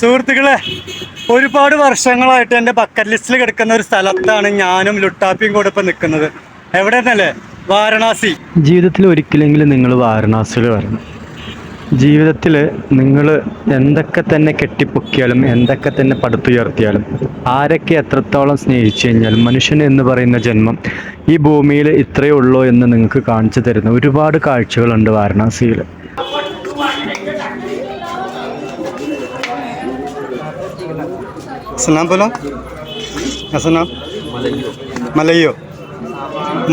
സുഹൃത്തുക്കളെ ഒരുപാട് വർഷങ്ങളായിട്ട് എന്റെ ബക്കറ്റ് ലിസ്റ്റിൽ കിടക്കുന്ന ഒരു സ്ഥലത്താണ് ഞാനും ലുട്ടാപ്പിയും കൂടെ ഇപ്പം നിൽക്കുന്നത്. എവിടെ നിന്നല്ലേ വാരണാസി. ജീവിതത്തിൽ ഒരിക്കലെങ്കിലും നിങ്ങൾ വാരണാസിയിൽ വരണം. ജീവിതത്തിൽ നിങ്ങൾ എന്തൊക്കെ തന്നെ കെട്ടിപ്പൊക്കിയാലും എന്തൊക്കെ തന്നെ പടുത്തുയർത്തിയാലും ആരൊക്കെ എത്രത്തോളം സ്നേഹിച്ചു കഴിഞ്ഞാലും മനുഷ്യൻ എന്ന് പറയുന്ന ജന്മം ഈ ഭൂമിയിൽ ഇത്രയേ ഉള്ളൂ എന്ന് നിങ്ങൾക്ക് കാണിച്ചു തരുന്ന ഒരുപാട് കാഴ്ചകളുണ്ട് വാരണാസിയിൽ. സുനാം പോലോ സുനാം മലയോ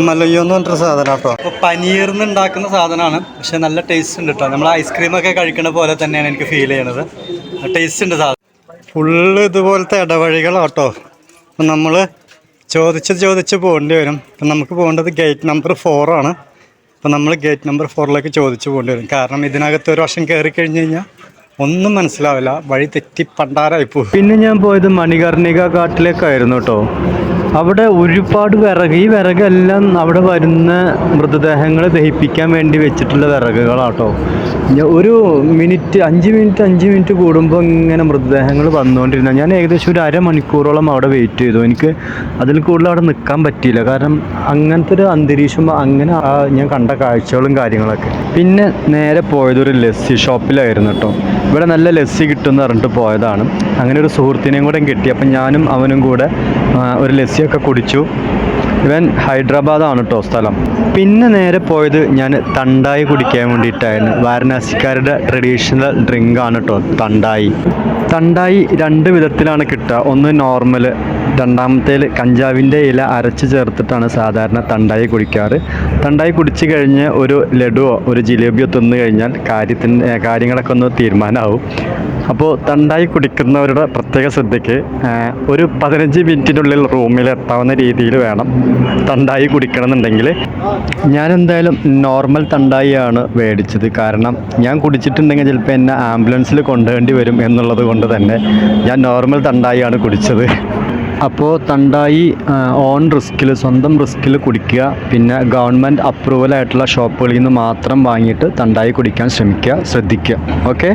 മലയോ എന്ന് പറഞ്ഞിട്ട് സാധനം കേട്ടോ. അപ്പോൾ പനീർന്ന് ഉണ്ടാക്കുന്ന സാധനമാണ്. പക്ഷെ നല്ല ടേസ്റ്റ് ഉണ്ട് കേട്ടോ. നമ്മൾ ഐസ്ക്രീമൊക്കെ കഴിക്കുന്ന പോലെ തന്നെയാണ് എനിക്ക് ഫീൽ ചെയ്യണത്. ടേസ്റ്റ് ഉണ്ട് സാധനം. ഫുള്ള് ഇതുപോലത്തെ ഇടവഴികളാട്ടോ അപ്പം നമ്മൾ ചോദിച്ച് ചോദിച്ച് പോകേണ്ടി വരും. അപ്പം നമുക്ക് പോകേണ്ടത് ഗേറ്റ് നമ്പർ ഫോറാണ് അപ്പം നമ്മൾ ഗേറ്റ് നമ്പർ ഫോറിലേക്ക് ചോദിച്ച് പോകേണ്ടി വരും. കാരണം ഇതിനകത്ത് ഒരു വർഷം കയറി കഴിഞ്ഞ് കഴിഞ്ഞാൽ ഒന്നും മനസ്സിലാവില്ല. വഴി തെറ്റി പണ്ടാരായി പോകും പിന്നെ ഞാൻ പോയത് മണികർണിക കാട്ടിലേക്കായിരുന്നു കേട്ടോ അവിടെ ഒരുപാട് വിറക് ഈ വിറകെല്ലാം അവിടെ വരുന്ന മൃതദേഹങ്ങളെ ദഹിപ്പിക്കാൻ വേണ്ടി വെച്ചിട്ടുള്ള വിറകുകളാട്ടോ. ഒരു മിനിറ്റ് അഞ്ച് മിനിറ്റ് അഞ്ച് മിനിറ്റ് കൂടുമ്പോൾ ഇങ്ങനെ മൃതദേഹങ്ങൾ വന്നുകൊണ്ടിരുന്ന ഞാൻ ഏകദേശം ഒരു അരമണിക്കൂറോളം അവിടെ വെയിറ്റ് ചെയ്തു. എനിക്ക് അതിൽ കൂടുതൽ അവിടെ നിൽക്കാൻ പറ്റിയില്ല. കാരണം അങ്ങനത്തെ ഒരു അന്തരീക്ഷം അങ്ങനെ ഞാൻ കണ്ട കാഴ്ചകളും കാര്യങ്ങളൊക്കെ. പിന്നെ നേരെ പോയത് ഒരു ലസ്സി ഷോപ്പിലായിരുന്നു കേട്ടോ ഇവിടെ നല്ല ലസ്സി കിട്ടുമെന്ന് പറഞ്ഞിട്ട് പോയതാണ്. അങ്ങനെ ഒരു സുഹൃത്തിനെയും കൂടെ കിട്ടി. അപ്പം ഞാനും അവനും കൂടെ ഒരു ഒരു ലസ്സിയൊക്കെ കുടിച്ചു. ഇവൻ ഹൈദരാബാദാണ് കേട്ടോ സ്ഥലം. പിന്നെ നേരെ പോയത് ഞാൻ തണ്ടായി കുടിക്കാൻ വേണ്ടിയിട്ടായിരുന്നു. വാരണാസിക്കാരുടെ ട്രഡീഷണൽ ഡ്രിങ്ക് ആണ് കേട്ടോ തണ്ടായി. തണ്ടായി രണ്ട് വിധത്തിലാണ് കിട്ടുക. ഒന്ന് നോർമൽ രണ്ടാമത്തേൽ കഞ്ചാവിന്റെ ഇല അരച്ച് ചേർത്തിട്ടാണ് സാധാരണ തണ്ടായി കുടിക്കാറ്. തണ്ടായി കുടിച്ച് കഴിഞ്ഞ് ഒരു ലഡുവോ ഒരു ജിലേബിയോ തിന്നു കഴിഞ്ഞാൽ കാര്യത്തിന്റെ കാര്യങ്ങളൊക്കെ ഒന്ന് തീരുമാനമാവും. അപ്പോൾ തണ്ടായി കുടിക്കുന്നവരുടെ പ്രത്യേക ശ്രദ്ധയ്ക്ക് ഒരു പതിനഞ്ച് മിനിറ്റിനുള്ളിൽ റൂമിൽ എത്താവുന്ന രീതിയിൽ വേണം തണ്ടായി കുടിക്കണമെന്നുണ്ടെങ്കിൽ. ഞാൻ എന്തായാലും നോർമൽ തണ്ടായിയാണ് മേടിച്ചത്. കാരണം ഞാൻ കുടിച്ചിട്ടുണ്ടെങ്കിൽ ചിലപ്പോൾ എന്നെ ആംബുലൻസിൽ കൊണ്ടുവേണ്ടി വരും എന്നുള്ളത് കൊണ്ട് തന്നെ ഞാൻ നോർമൽ തണ്ടായിയാണ് കുടിച്ചത്. അപ്പോൾ തണ്ടായി ഓൺ റിസ്കിൽ സ്വന്തം റിസ്കിൽ കുടിക്കുക. പിന്നെ ഗവൺമെന്റ് അപ്രൂവൽ ആയിട്ടുള്ള ഷോപ്പുകളിൽ നിന്ന് മാത്രം വാങ്ങിയിട്ട് തണ്ടായി കുടിക്കാൻ ശ്രമിക്കുക ശ്രദ്ധിക്കുക. ഓക്കെ?